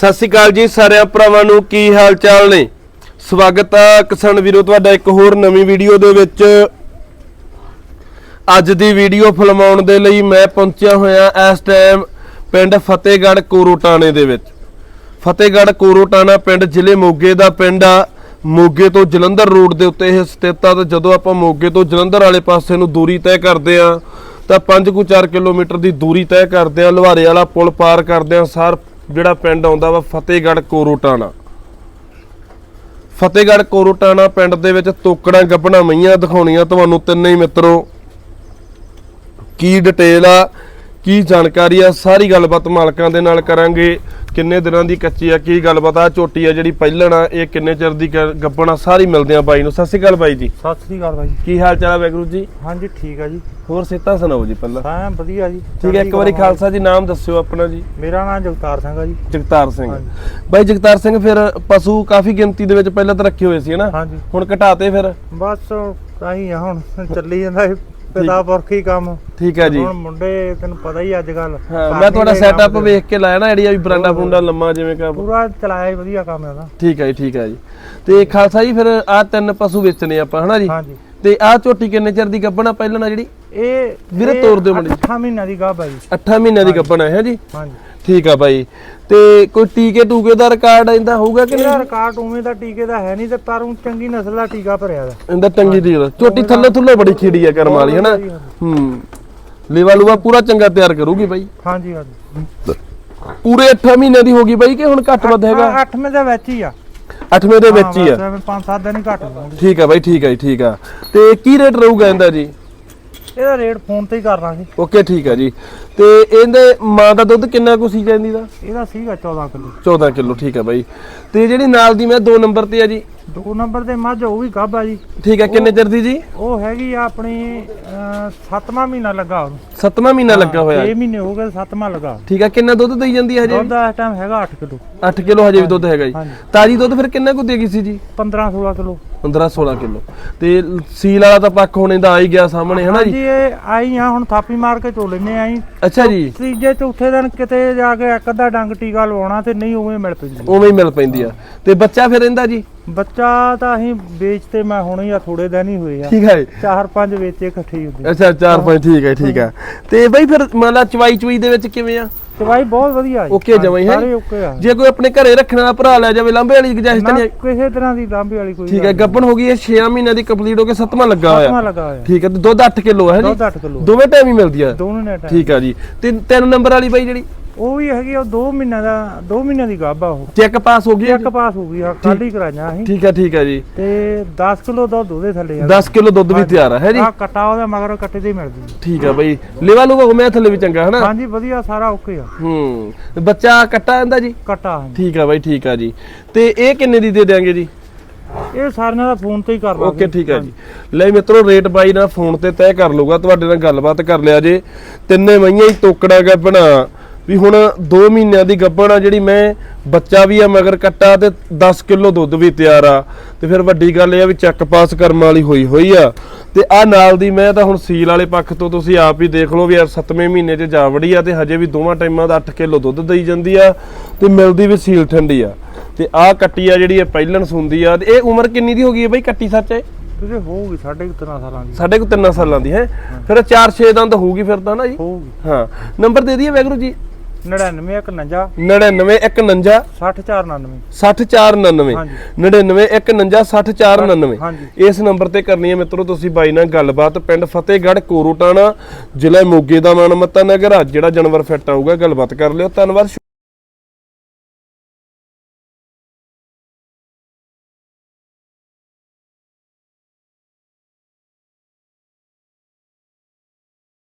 ਸਤਿ ਸ਼੍ਰੀ ਅਕਾਲ ਜੀ ਸਾਰਿਆਂ ਭਰਾਵਾਂ ਨੂੰ, ਕੀ ਹਾਲ ਚਾਲ ਨੇ? ਸਵਾਗਤ ਆ ਕਿਸਾਨ ਵੀਰੋ, ਤੁਹਾਡਾ ਇੱਕ ਹੋਰ ਨਵੀਂ ਵੀਡੀਓ ਦੇ ਵਿੱਚ। ਅੱਜ ਦੀ ਵੀਡੀਓ ਫਿਲਮਾਉਣ ਦੇ ਲਈ ਮੈਂ ਪਹੁੰਚਿਆ ਹੋਇਆ ਇਸ ਟਾਈਮ ਪਿੰਡ ਫਤਿਹਗੜ੍ਹ ਕੋਰੋਟਾਣੇ ਦੇ ਵਿੱਚ। ਫਤਿਹਗੜ੍ਹ ਕੋਰੋਟਾਣਾ ਪਿੰਡ ਜ਼ਿਲ੍ਹੇ ਮੋਗੇ ਦਾ ਪਿੰਡ ਆ। ਮੋਗੇ ਤੋਂ ਜਲੰਧਰ ਰੋਡ ਦੇ ਉੱਤੇ ਇਹ ਸਥਿਤ ਆ ਤੇ ਜਦੋਂ ਆਪਾਂ ਮੋਗੇ ਤੋਂ ਜਲੰਧਰ ਵਾਲੇ ਪਾਸੇ ਨੂੰ ਦੂਰੀ ਤੈਅ ਕਰਦੇ ਆ, ਤਾਂ 5 ਕੁ 4 ਕਿਲੋਮੀਟਰ ਦੀ ਦੂਰੀ ਤੈਅ ਕਰਦੇ ਆ, ਲੁਹਾਰੇ ਵਾਲਾ ਪੁਲ ਪਾਰ ਕਰਦੇ ਆ, ਸਾਰ ਜਿਹੜਾ ਪਿੰਡ ਆਉਂਦਾ ਵਾ ਫਤਿਹਗੜ੍ਹ ਕੋਰੋਟਾਣਾ। ਫਤਿਹਗੜ੍ਹ ਕੋਰੋਟਾਣਾ ਪਿੰਡ ਦੇ ਵਿੱਚ ਤੋਕੜਾਂ ਗੱਬਣਾ ਮਈਆਂ ਦਿਖਾਉਣੀਆਂ ਤੁਹਾਨੂੰ ਤਿੰਨੇ ਹੀ ਮਿੱਤਰੋ। ਕੀ ਡਿਟੇਲ ਆ ਕੀ ਜਾਣਕਾਰੀ ਆ ਸਾਰੀ ਗੱਲਬਾਤ ਮਾਲਕਾਂ ਦੇ ਨਾਲ ਕਰਾਂਗੇ। ਕਿੰਨੇ ਦਿਨਾਂ ਦੀ ਕੱਚੀ ਆ ਕੀ ਗੱਲਬਾਤ ਆ ਝੋਟੀ ਆ ਜਿਹੜੀ ਪਹਿਲਣ ਆ ਇਹ ਕਿੰਨੇ ਚਿਰ ਦੀ ਗ- ਗੱਭਣ ਆ ਸਾਰੀ ਮਿਲਦੇ ਆ ਬਾਈ ਨੂੰ। ਸਤਿ ਸ਼੍ਰੀ ਅਕਾਲ ਬਾਈ ਜੀ। ਸਤਿ ਸ੍ਰੀ ਅਕਾਲ ਬਾਈ। ਕੀ ਹਾਲ ਚਾਲ ਆ ਵੈਗਰੂ ਜੀ? ਹਾਂਜੀ ਠੀਕ ਆ ਜੀ। ਹੋਰ ਸਿੱਤਾ ਸੁਣਾਓ ਜੀ ਪਹਿਲਾਂ? ਹਾਂ ਵਧੀਆ ਜੀ। ਠੀਕ ਹੈ ਇੱਕ ਵਾਰੀ ਖਾਲਸਾ ਜੀ ਨਾਮ ਦੱਸਿਓ ਆਪਣਾ ਜੀ। ਮੇਰਾ ਨਾਮ ਜਗਤਾਰ ਸਿੰਘ ਆ ਜੀ। ਜਗਤਾਰ ਸਿੰਘ। ਬਾਈ ਜਗਤਾਰ ਸਿੰਘ ਫਿਰ ਪਸ਼ੂ ਕਾਫੀ ਗਿਣਤੀ ਦੇ ਵਿੱਚ ਪਹਿਲਾਂ ਤਾਂ ਰੱਖੇ ਹੋਏ ਸੀ ਹਨਾ? ਹੁਣ ਘਟਾਤੇ ਫਿਰ? ਬਸ ਆਹੀ ਆ ਹੁਣ ਚੱਲੀ ਜਾਂਦਾ ਇਹ ਪਿਤਾ ਪੁਰਖੀ ਕੰਮ। ਠੀਕ ਹੈ ਜੀ। ਹੁਣ ਮੁੰਡੇ ਤੈਨੂੰ ਪਤਾ ਹੀ ਅੱਜ ਕੱਲ ਮੈਂ ਤੁਹਾਡਾ ਸੈਟਅਪ ਵੇਖ ਕੇ ਲਾਇਆ ਨਾ ਜਿਹੜੀ ਬਰਾਂਡਾ ਬਰੂੰਡਾ ਲੰਮਾ ਜਿਵੇਂ ਕਿ ਪੂਰਾ ਚਲਾਇਆ ਵਧੀਆ ਕੰਮ ਹੈ ਉਹਦਾ। ਠੀਕ ਹੈ ਜੀ ਠੀਕ ਹੈ ਜੀ। ਤੇ ਖਾਲਸਾ ਜੀ ਫਿਰ ਆ ਤਿੰਨ ਪਸ਼ੂ ਵੇਚਣੇ ਆਪਾਂ ਹਨਾ ਜੀ? ਹਾਂਜੀ ਤੇ ਆ ਝੋਟੀ ਕਿੰਨੇ ਚਿਰ ਦੀ ਗੱਭਣਾ ਪਹਿਲਾਂ ਨਾ ਜਿਹੜੀ ਇਹ ਵੀਰੇ ਦਿਓ ਮਾੜੀ ਜਿਹੀ। ਅੱਠਾਂ ਮਹੀਨਿਆਂ ਦੀ ਗਾਭ ਜੀ 8 ਮਹੀਨਿਆਂ ਦੀ ਗੱਭਣਾ ਹੈ ਜੀ? ਹਾਂਜੀ। ਠੀਕ ਆ ਬਾਈ। ਤੇ ਕੋਈ ਟੀਕੇ ਟੂਕੇ ਦਾ ਰਿਕਾਰਡ ਇਹਦਾ ਹੋਊਗਾ ਕਿ ਇਹਦਾ ਨਹੀਂ? ਰਿਕਾਰਡ ਉਵੇਂ ਦਾ ਟੀਕੇ ਦਾ ਹੈ ਨਹੀਂ ਤੇ ਪਰ ਉਹ ਚੰਗੀ ਨਸਲ ਦਾ ਟੀਕਾ ਭਰਿਆ ਦਾ। ਇਹਦਾ ਟੰਗੀ ਦੀ ਝੋਟੀ ਥੱਲੇ ਥੱਲੇ ਬੜੀ ਖੇੜੀ ਆ ਕਰਮ ਵਾਲੀ ਹਨਾ? ਹੂੰ। ਲੇਵਾ ਲੂਆ ਪੂਰਾ ਚੰਗਾ ਤਿਆਰ ਕਰੂਗੀ ਬਾਈ। ਹਾਂਜੀ ਹਾਂਜੀ। ਪੂਰੇ 8 ਮਹੀਨਿਆਂ ਦੀ ਹੋਗੀ ਬਾਈ ਕਿ ਹੁਣ ਘੱਟ ਵੱਧ ਹੈਗਾ? 8ਵੇਂ ਦੇ ਵਿੱਚ ਹੀ ਆ। 8ਵੇਂ ਦੇ ਵਿੱਚ ਹੀ ਆ। 5-7 ਦਿਨ ਹੀ ਘੱਟ ਹੋਣਗੇ ਠੀਕ ਆ ਬਾਈ ਠੀਕ ਆ ਜੀ ਠੀਕ ਆ। ਤੇ ਕੀ ਰੇਟ ਰਹੂਗਾ ਇਹਦਾ ਜੀ? ਇਹਦਾ ਰੇਟ ਫੋਨ ਤੇ ਹੀ ਕਰਨਾ ਸੀ ਓਕੇ ਠੀਕ ਆ ਜੀ। ਤੇ ਇਹਦੇ ਮਾਂ ਦਾ ਦੁੱਧ ਕਿੰਨਾ ਕੁ ਸੀ ਜਾਂਦੀ ਦਾ? ਇਹਦਾ ਸੀਗਾ 14 ਕਿਲੋ। 14 ਕਿਲੋ ਠੀਕ ਆ ਬਾਈ। ਤੇ ਜਿਹੜੀ ਨਾਲ ਦੀ ਮੈਂ 2 ਨੰਬਰ ਤੇ ਆ ਜੀ ਦੋ ਨੰਬਰ ਤੇ ਮੱਝ ਉਹ ਵੀ ਗੱਭਾ ਜੀ। ਠੀਕ ਆ ਕਿੰਨੇ ਚਿਰ ਦੀ ਜੀ? ਉਹ ਹੈਗੀ ਆ ਆਪਣੀ ਅਹ, ਸੱਤਵਾਂ ਮਹੀਨਾ ਲੱਗਾ ਉਹਨੂੰ। ਸੱਤਵਾਂ ਮਹੀਨਾ ਲੱਗਾ ਹੋਇਆ। 6 ਮਹੀਨੇ ਹੋ ਗਏ ਸੱਤਵਾਂ ਲੱਗਾ। ਠੀਕ ਆ ਕਿੰਨਾ ਦੁੱਧ ਦੇਈ ਜਾਂਦੀ ਹੈ ਹਜੇ ਦੁੱਧ ਇਸ ਟਾਈਮ ਹੈਗਾ 8 ਕਿਲੋ। 8 ਕਿਲੋ ਹਜੇ ਵੀ ਦੁੱਧ ਹੈਗਾ ਜੀ। ਤਾਜੀ ਦੁੱਧ ਫਿਰ ਕਿੰਨਾ ਕੁ ਦੇਗੀ ਸੀ ਜੀ? 15 16 ਕਿਲੋ। 15 16 ਕਿਲੋ। ਤੇ ਸੀਲ ਵਾਲਾ ਤਾਂ ਪੱਖ ਹੁਣ ਇਹਦਾ ਆ ਹੀ ਗਿਆ ਸਾਹਮਣੇ ਹਨਾ ਜੀ? ਇਹ ਆਈ ਆ ਹੁਣ ਥਾਪੀ ਮਾਰ ਕੇ ਚੋ ਲੈਨੇ ਆਈ ਅੱਛਾ ਜੀ। ਤੀਜੇ ਚੌਥੇ ਦਿਨ ਕਿਤੇ ਜਾ ਕੇ ਇੱਕ ਅੱਧਾ ਡੰਗ ਟੀਕਾ ਲਵਾਉਣਾ ਤੇ ਨਹੀਂ ਉਵੇਂ ਮਿਲ ਪੈਂਦੀ। ਉਵੇਂ ਹੀ ਮਿਲ ਪੈਂਦੀ ਆ। ਤੇ ਬੱਚਾ ਫਿਰ ਇਹਦਾ ਜੀ? ਬੱਚਾ ਤਾਂ ਅਸੀਂ ਵੇਚਤੇ ਮੈਂ ਹੁਣ ਹੀ ਆ ਥੋੜੇ ਦਿਨ ਹੀ ਹੋਏ ਆ। ਠੀਕ ਹੈ ਚਾਰ ਪੰਜ ਵੇਚੇ ਇਕੱਠੇ ਹੀ ਹੁੰਦੇ ਅੱਛਾ 4 5 ਠੀਕ ਹੈ ਠੀਕ ਆ ਤੇ ਬਈ ਫਿਰ ਮੰਨ ਲਾ ਚਵਾਈ ਚਵਾਈ ਦੇ ਵਿੱਚ ਕਿਵੇਂ ਆ? ਦਵਾਈ ਬਹੁਤ ਵਧੀਆ ਜੀ। Okay ਜਮਾਂ ਹੀ? ਹੈ? ਸਾਰੇ ਓਕੇ ਆ। ਜੇ ਕੋਈ ਆਪਣੇ ਘਰੇ ਰੱਖਣ ਵਾਲਾ ਭਰਾ ਲੈ ਜਾਵੇ ਲਾਂਬੇ ਵਾਲੀ ਗੁਜਾਇਸ਼ ਤਾਂ ਨਹੀਂ ਹੈ? ਕਿਸੇ ਤਰ੍ਹਾਂ ਦੀ ਲਾਂਬੇ ਵਾਲੀ ਕੋਈ ਠੀਕ ਹੈ ਗੱਪਣ ਹੋ ਗਈ ਇਹ 6 ਮਹੀਨਿਆਂ ਦੀ ਕੰਪਲੀਟ ਹੋ ਕੇ 7ਵਾਂ ਲੱਗਾ ਸੱਤਵਾਂ ਹੋਇਆ ਲੱਗਾ ਹੋਇਆ। ਠੀਕ ਹੈ ਤੇ ਦੁੱਧ 8 ਕਿਲੋ ਹੈ ਜੀ? ਦੁੱਧ 8 ਕਿਲੋ ਦੋਵੇਂ ਟਾਈਮ ਹੀ ਮਿਲਦੀ ਆ ਦੋਨੋਂ ਨੇ ਟਾਈਮ ਠੀਕ ਆ ਜੀ। ਤੇ ਤਿੰਨ ਨੰਬਰ ਵਾਲੀ ਬਾਈ ਜਿਹੜੀ? ਉਹ ਵੀ ਹੈਗੀ ਉਹ 2 ਮਹੀਨਿਆਂ ਦਾ 2 ਮਹੀਨਿਆਂ ਦੀ ਗੱਭ ਆ ਉਹ। ਚੈੱਕ ਪਾਸ ਹੋ ਗਈ ਹੈ ਇੱਕ ਪਾਸ ਹੋ ਗਈ ਆ ਖਾਲੀ ਕਰਾਈਆਂ ਅਸੀਂ। ਠੀਕ ਆ ਠੀਕ ਆ ਜੀ। ਤੇ 10 ਕਿਲੋ ਦੁੱਧ ਉਹਦੇ ਥੱਲੇ ਆ। 10 ਕਿਲੋ ਦੁੱਧ ਵੀ ਤਿਆਰ ਆ ਹੈ ਜੀ? ਆ ਕਟਾ ਉਹਦਾ ਮਗਰ ਕੱਟੇ ਦੇ ਮਿਲਦੀ ਆ। ਠੀਕ ਆ ਬਾਈ। ਲੇਵਾ ਲੂਵਾ ਮੈਂ ਥੱਲੇ ਵੀ ਚੰਗਾ ਹਨਾ? ਹਾਂਜੀ ਵਧੀਆ ਸਾਰਾ ਓਕੇ ਆ। ਹੂੰ। ਤੇ ਬੱਚਾ ਕੱਟਾ ਜਾਂਦਾ ਜੀ? ਕਟਾ ਹਾਂਜੀ। ਠੀਕ ਆ ਬਾਈ ਠੀਕ ਆ ਜੀ। ਤੇ ਇਹ ਕਿੰਨੇ ਦੀ ਦੇ ਦਿਆਂਗੇ ਜੀ? ਇਹ ਸਾਰਿਆਂ ਦਾ ਫੋਨ ਤੇ ਹੀ ਕਰ ਲਾਂਗੇ ਓਕੇ ਠੀਕ ਆ ਜੀ। ਲੈ ਮਿੱਤਰੋ ਰੇਟ ਬਾਈ ਨਾਲ ਫੋਨ ਤੇ ਤੈਅ ਕਰ ਲਊਗਾ ਤੁਹਾਡੇ ਨਾਲ ਗੱਲਬਾਤ ਕਰ ਲਿਆ ਜੇ। ਤਿੰਨੇ ਮਈਆਂ ਹੀ ਤੋਕੜਾ ਗੱਬਣਾ ਵੀ ਹੁਣ 2 ਮਹੀਨਿਆਂ ਦੀ ਗੱਬਣ ਆ ਜਿਹੜੀ ਮੈਂ ਬੱਚਾ ਵੀ ਆ ਮਗਰ ਕੱਟਾ ਤੇ 10 ਕਿਲੋ ਦੁੱਧ ਵੀ ਤਿਆਰ ਆ। ਤੇ ਫਿਰ ਵੱਡੀ ਗੱਲ ਇਹ ਆ ਵੀ ਚੱਕ ਪਾਸ ਕਰਮ ਵਾਲੀ ਹੋਈ ਹੋਈ ਆ। ਤੇ ਆ ਨਾਲ ਦੀ ਮੈਂ ਤਾਂ ਹੁਣ ਸੀਲ ਵਾਲੇ ਪੱਖ ਤੋਂ ਤੁਸੀਂ ਆਪ ਹੀ ਦੇਖ ਲਓ ਵੀ ਯਾਰ 7ਵੇਂ ਮਹੀਨੇ 'ਚ ਜਾ ਵੜੀ ਆ ਤੇ ਹਜੇ ਵੀ ਦੋਵਾਂ ਟਾਈਮਾਂ ਦਾ 8 ਕਿਲੋ ਦੁੱਧ ਦੇਈ ਜਾਂਦੀ ਆ ਤੇ ਮਿਲਦੀ ਵੀ ਸੀਲ ਠੰਡੀ ਆ। ਤੇ ਆ ਕੱਟੀ ਆ ਜਿਹੜੀ ਇਹ ਪਹਿਲਣ ਸੁੰਦੀ ਆ ਤੇ ਇਹ ਉਮਰ ਕਿੰਨੀ ਦੀ ਹੋ ਗਈ ਹੈ ਬਈ ਕੱਟੀ ਸੱਚ? ਹੈ ਇਹਦੇ ਹੋਊਗੀ ਸਾਢੇ ਕੁ ਤਿੰਨ ਸਾਲਾਂ ਦੀ। ਸਾਡੇ ਕੋ 3 ਸਾਲਾਂ ਦੀ ਹੈ? ਫਿਰ 4-6 ਦੰਦ ਹੋਊਗੀ ਫਿਰ ਤਾਂ ਨਾ ਜੀ? ਹੋਊਗੀ। ਹਾਂ। ਨੰਬਰ ਦੇ ਦਈਏ ਵੈਗਰੂ ਜੀ। 99 ਇੱਕ ਨੰਜਾ 9919 6099 6499 ਹਾਂਜੀ। 9919 6499 ਹਾਂਜੀ। ਇਸ ਨੰਬਰ ਤੇ ਕਰਨੀ ਹੈ ਮਿੱਤਰੋ ਤੁਸੀਂ ਬਾਈ ਨਾਲ ਗੱਲਬਾਤ। ਪਿੰਡ ਫਤਿਹਗੜ੍ਹ ਕੋਰੋਟਾਣਾ ਜ਼ਿਲ੍ਹਾ ਮੋਗੇ ਦਾ ਮਾਨਮੱਤਾ ਨਗਰ। ਆ ਜਿਹੜਾ ਜਾਨਵਰ ਫਿੱਟ ਆਊਗਾ ਗੱਲਬਾਤ ਕਰ ਲਿਓ। ਧੰਨਵਾਦ